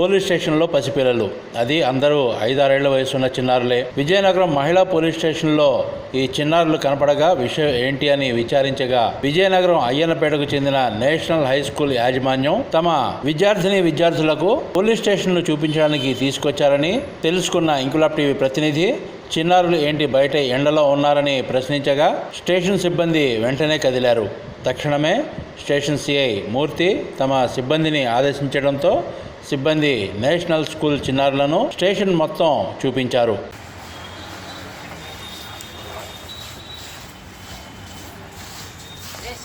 Police స్టేషన్లో పసిపిల్లలు. అది అందరూ ఐదారేళ్ళ వయసున్న చిన్నారులే. విజయనగరం మహిళా పోలీస్ స్టేషన్లో ఈ చిన్నారులు కనపడగా విషయం ఏంటి అని విచారించగా విజయనగరం అయ్యన్నపేటకు చెందిన నేషనల్ హై స్కూల్ యాజమాన్యం తమ విద్యార్థిని విద్యార్థులకు పోలీస్ స్టేషన్లు చూపించడానికి తీసుకొచ్చారని తెలుసుకున్న ఇంకులాబ్ టీవీ ప్రతినిధి చిన్నారులు ఏంటి బయట ఎండలో ఉన్నారని ప్రశ్నించగా స్టేషన్ సిబ్బంది వెంటనే కదిలారు. తక్షణమే స్టేషన్ సిఐ మూర్తి తమ సిబ్బందిని ఆదేశించడంతో సిబ్బంది నేషనల్ స్కూల్ చిన్నారులను స్టేషన్ మొత్తం చూపించారు. Yes,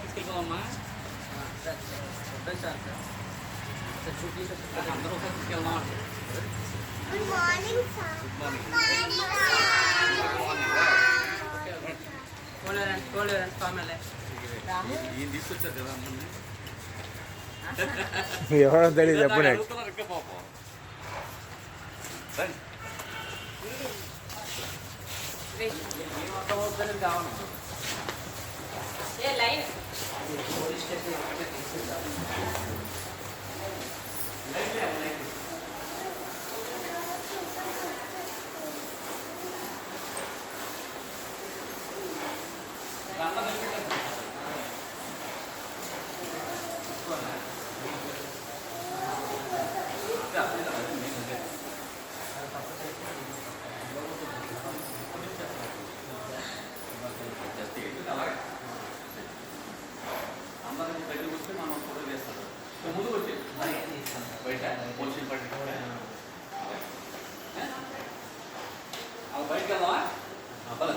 Papa. అందరూ ఒకసారి తీసుకెళ్ళిపోదమ్మా అందరూ ఒకసారి తీసుకెళ్దాం. మార్నింగ్ తీసుకొచ్చారు కదా అందరినీ ఎవరో తెలియదు చెప్పండి పాపం. ఏ లైన్ అందరినీ బయట వచ్చి బయట అది బయటకు వెళ్దామా పద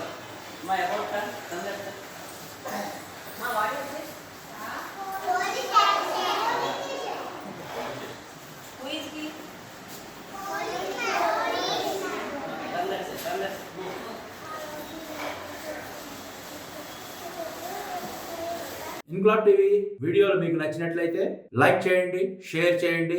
మా ఎవరు మా వాడి క్వీజ్కి ఇంక్లాబ్ టీవీ వీడియోలు మీకు నచ్చినట్లయితే లైక్ చేయండి షేర్ చేయండి.